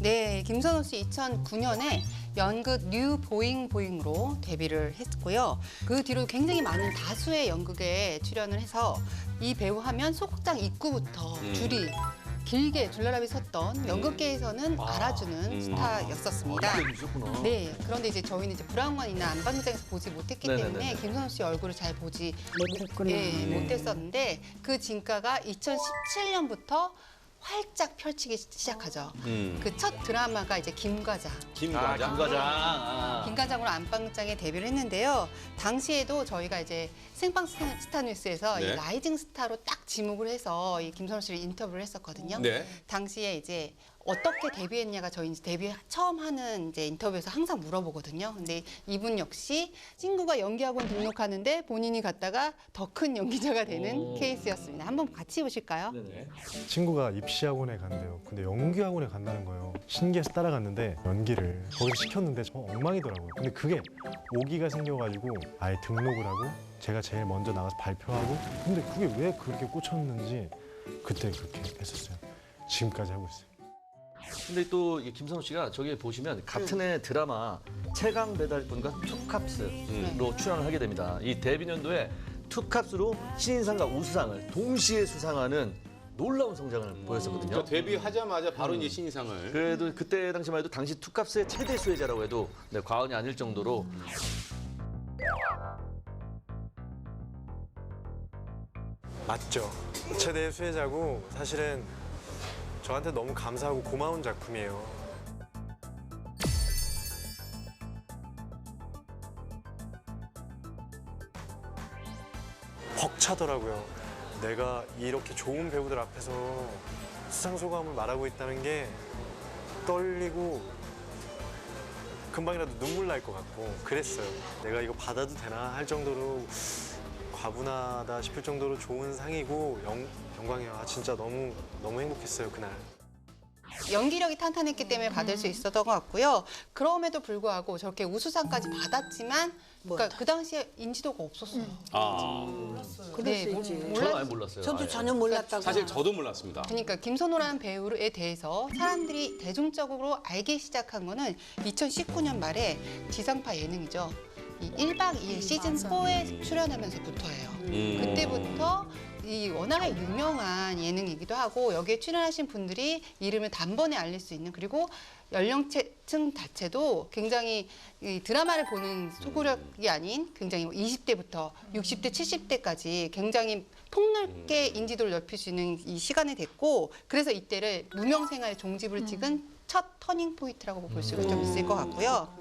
네, 김선호 씨 2009년에 연극 뉴 보잉 보잉으로 데뷔를 했고요. 그 뒤로 굉장히 많은 다수의 연극에 출연을 해서 이 배우 하면 소극장 입구부터 음. 줄이 길게 줄라라비 섰던 연극계에서는 알아주는 음. 스타였었습니다. 아. 네, 그런데 이제 저희는 이제 브라운관이나 안방장에서 보지 못했기 네네네네. 때문에 김선호 씨 얼굴을 잘 보지. 예, 못했었는데 그 진가가 2017년부터 활짝 펼치기 시작하죠. 음. 그 첫 드라마가 이제 김과장. 아, 김과장. 김과장. 아. 김과장으로 안방장에 데뷔를 했는데요. 당시에도 저희가 이제 생방 스타- 스타 뉴스에서 네. 이 라이징 스타로 딱 지목을 해서 이 김선호 씨를 인터뷰를 했었거든요. 네. 당시에 이제 어떻게 데뷔했냐가 저희 이제 데뷔 처음 하는 이제 인터뷰에서 항상 물어보거든요. 근데 이분 역시 친구가 연기학원 등록하는데 본인이 갔다가 더 큰 연기자가 되는 오. 케이스였습니다. 한번 같이 보실까요? 네네. 친구가 입시학원에 간대요. 근데 연기학원에 간다는 거예요. 신기해서 따라갔는데 연기를 거기서 시켰는데 저 엉망이더라고요. 근데 그게 오기가 생겨가지고 아예 등록을 하고 제가 제일 먼저 나가서 발표하고 근데 그게 왜 그렇게 꽂혔는지 그때 그렇게 했었어요. 지금까지 하고 있어요. 근데 또 이 김선호 씨가 저기 보시면 같은 해 드라마 최강 배달분과 투캅스로 출연을 하게 됩니다. 이 데뷔 년도에 투캅스로 신인상과 우수상을 동시에 수상하는 놀라운 성장을 보였었거든요. 그러니까 데뷔하자마자 바로 이제 신인상을. 그래도 그때 당시만 해도 당시 투캅스의 최대 수혜자라고 해도 네, 과언이 아닐 정도로 맞죠. 최대의 수혜자고 사실은 저한테 너무 감사하고 고마운 작품이에요. 벅차더라고요. 내가 이렇게 좋은 배우들 앞에서 수상 소감을 말하고 있다는 게 떨리고 금방이라도 눈물 날 것 같고 그랬어요. 내가 이거 받아도 되나 할 정도로 과분하다 싶을 정도로 좋은 상이고 영, 영광이야. 아, 진짜 너무 너무 행복했어요 그날. 연기력이 탄탄했기 때문에 받을 수 있었던 것 같고요. 그럼에도 불구하고 저렇게 우수상까지 받았지만 그러니까 그 당시에 인지도가 없었어요. 아. 그럴 네, 수 몰- 있지. 몰랐- 저는 아예 몰랐어요. 저도 아예. 전혀 몰랐다고. 사실 저도 몰랐습니다. 그러니까 김선호라는 배우에 대해서 사람들이 대중적으로 알기 시작한 거는 2019년 말에 지상파 예능이죠. 이 1박 2일 시즌 4에 출연하면서부터예요. 음. 그때부터 이 워낙에 유명한 예능이기도 하고 여기에 출연하신 분들이 이름을 단번에 알릴 수 있는 그리고 연령층 자체도 굉장히 이 드라마를 보는 소구력이 아닌 굉장히 20대부터 60대, 70대까지 굉장히 폭넓게 인지도를 넓힐 수 있는 이 시간이 됐고 그래서 이때를 무명생활 종집을 찍은 첫 터닝 포인트라고 볼 수가 좀 있을 것 같고요.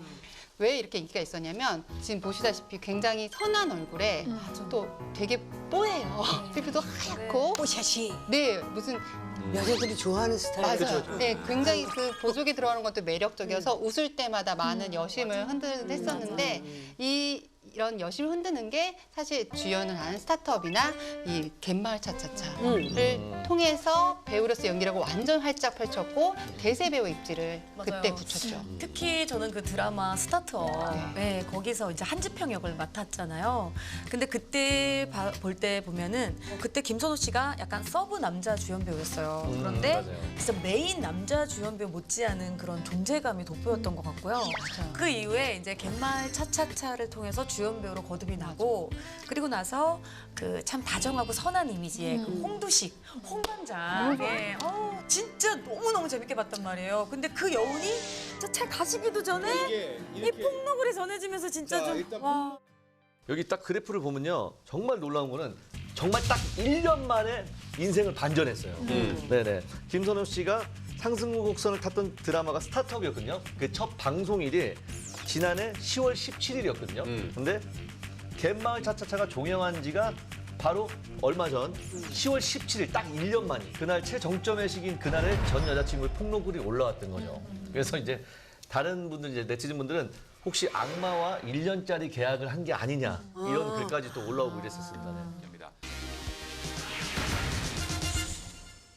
왜 이렇게 인기가 있었냐면 지금 보시다시피 굉장히 선한 얼굴에 또 되게 뽀예요. 피부도 하얗고. 뽀샤시. 네 무슨 여자들이 좋아하는 스타일. 맞아요. 네 굉장히 그 보조개 들어가는 것도 매력적이어서 웃을 때마다 많은 여심을 흔들었는데 이 이런 여심을 흔드는 게 사실 주연을 하는 스타트업이나 이 갯마을 차차차를 통해서 배우로서 연기라고 완전 활짝 펼쳤고 대세 배우 입지를 그때 맞아요. 붙였죠. 특히 저는 그 드라마 스타트업 네, 거기서 이제 한지평 역을 맡았잖아요. 근데 그때 볼 때 보면은 그때 김선호 씨가 약간 서브 남자 주연 배우였어요. 그런데 맞아요. 진짜 메인 남자 주연 배우 못지않은 그런 존재감이 돋보였던 것 같고요. 맞아요. 그 이후에 이제 갯마을 차차차를 통해서 주연 배우로 거듭이 나고 그리고 나서 그 참 다정하고 선한 이미지의 그 홍두식 홍반장 예, 어, 진짜 너무 너무 재밌게 봤단 말이에요. 근데 그 여운이 잘 가시기도 전에 이 폭로글이 전해지면서 진짜 좀 와. 여기 딱 그래프를 보면요. 정말 놀라운 거는 정말 딱 1년 만에 인생을 반전했어요. 음. 네네. 김선호 씨가 상승 곡선을 탔던 드라마가 스타트업이었거든요. 그 첫 방송일이 지난해 10월 17일이었거든요. 음. 근데 갯마을 차차차가 종영한 지가 바로 얼마 전 10월 17일 딱 1년 만이 그날 최정점의 시기인 그날에 전 여자친구의 폭로글이 올라왔던 거죠. 그래서 이제 다른 분들 이제 네티즌 분들은 혹시 악마와 1년짜리 계약을 한 게 아니냐 이런 글까지 또 올라오고 이랬었습니다. 네.